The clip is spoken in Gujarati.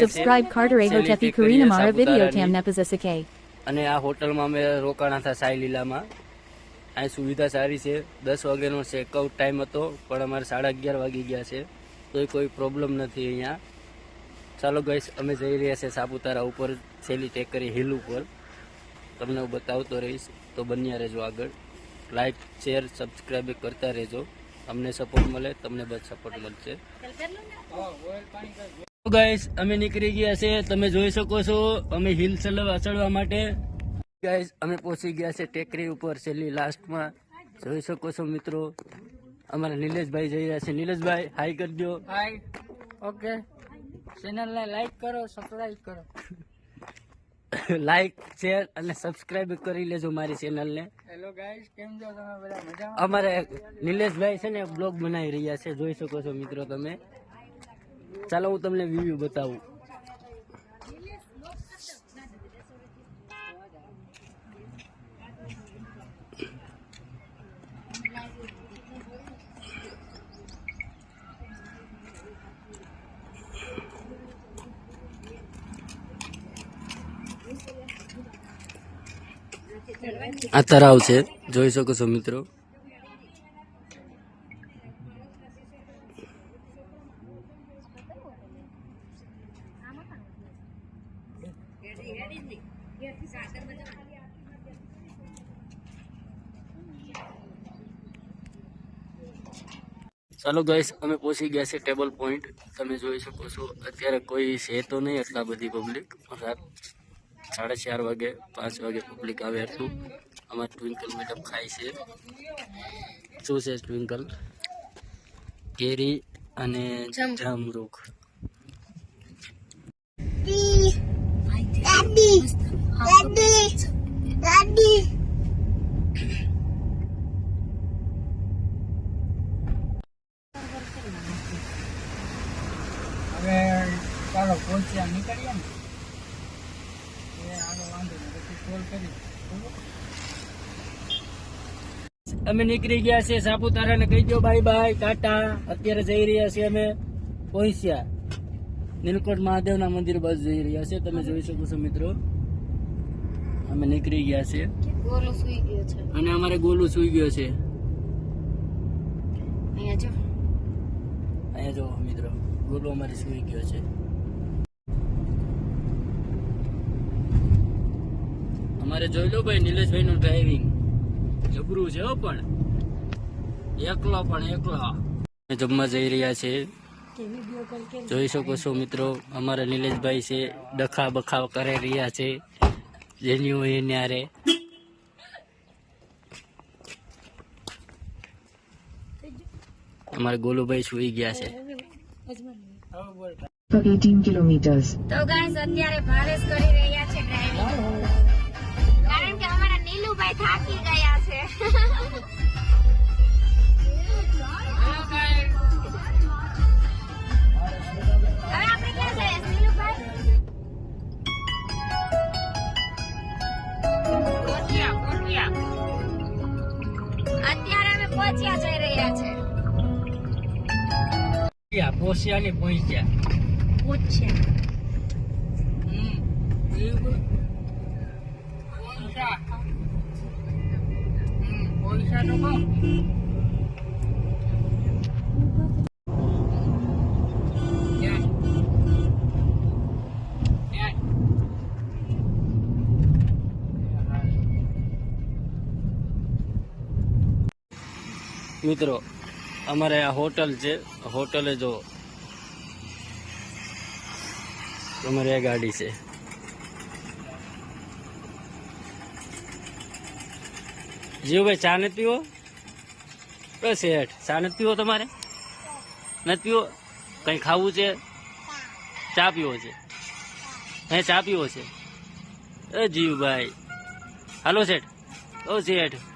Subscribe Carter Aho સેલી Tefi ટેકરીએ Karina Mara video સાપુતારાની. tam Nepazasake. અને આ હોટલમાં અમે રોકાણા હતા સાઈ લીલામાં. અહીં સુવિધા સારી છે. દસ વાગ્યાનો ચેકઆઉટ ટાઈમ હતો પણ અમારે સાડા અગિયાર વાગી ગયા છે. તો કોઈ પ્રોબ્લેમ નથી અહીંયા. ચાલો ગઈશ અમે જઈ રહ્યા છે સાપુતારા ઉપર છેલ્લી ટેકરી હિલ ઉપર. તમને હું બતાવતો રહીશ. તો બન્યા રહેજો આગળ. લાઈક શેર સબસ્ક્રાઈબ કરતા રહેજો. અમને સપોર્ટ મળે, તમને બસ સપોર્ટ મળશે. ગાઈસ અમે નીકળી ગયા છે, તમે જોઈ શકો છો, અમે હિલ સલ ચડવા માટે. ગાઈસ અમે પહોંચી ગયા છે ટેકરી ઉપર, છેલ્લી લાસ્ટમાં જોઈ શકો છો મિત્રો, અમારા નિલેશભાઈ જઈ રહ્યા છે. નિલેશભાઈ હાઈ કરજો હાઈ ઓકે ચેનલને લાઈક કરો સબસ્ક્રાઈબ કરો. લાઈક શેર અને સબસ્ક્રાઇબ કરી લેજો મારી ચેનલને હેલો ગાઈસ કેમ છો તમે બધા મજામાં? અમારે નિલેશભાઈ છે ને બ્લોગ બનાવી રહ્યા છે જોઈ શકો છો મિત્રો તમે. ચાલો હું તમને વ્યૂ બતાવું. આ તરાવ છે. જોઈ શકો છો મિત્રો. ચાલો ગાઈસ અમે પહોંચી ગયા છે ટેબલ પોઈન્ટ તમે જોઈ શકો છો, અત્યારે કોઈ છે તો નહીં એટલા બધી પબ્લિક રાત સાડા ચાર વાગે પાંચ વાગે પબ્લિક આવે એટલું. અમારે ટ્વિંકલ મેડમ ખાય છે. શું છે ટ્વિંકલ કેરી અને જામરૂખ હવે ચાલો પહોંચ્યા નીકળીએ ને એ આગળ વાંધો નહીં પછી કોલ કરી બરોબર? અમે નીકળી ગયા છે સાપુતારા ને કહી દો બાય બાય ટાટા. અત્યારે જઈ રહ્યા છીએ અમે પહોંચ્યા નીલકંઠ મહાદેવના મંદિર બસ જઈ રહ્યા છે. તમે જોઈ શકો છો મિત્રો. અમે નીકળી ગયા છે છે. અને અમારે ગોલું સુઈ ગયો છે. અહીંયા જો મિત્રો ગોલું અમારે સુઈ ગયો છે. અમારે જોઈ લો ભાઈ નિલેશભાઈ નું ડ્રાઇવિંગ જબરું છે હો પણ. એકલો પણ એકલો. જમવા જઈ રહ્યા છે. જોઈ શકો છો મિત્રો અમારા નિલેશભાઈ છે ડખા બખા કરી રહ્યા છે. જેની હોય ન્યારે અમારા ગોલુભાઈ સુઈ ગયા છે. હવે બોલ for 18 kilometers. તો ગાઈસ અત્યારે ભારેસ કરી રહ્યા છે ડ્રાઇવિંગ પહોંચ્યા જઈ રહ્યા છે. પોસ્યા ને પહોંચ્યા. પહોંચ્યા. મિત્રો, અમારે આ હોટલ છે, હોટલે જો અમારી આ ગાડી છે. જીવભાઈ ચા નથી પીવો? બસ શેઠ ચા નથી પીવો તમારે? નથી પીવો? કંઈ ખાવું છે? ચા પીવો છે. હે, ચા પીવો છે. એ જીવભાઈ હાલો શેઠ. ઓ શેઠ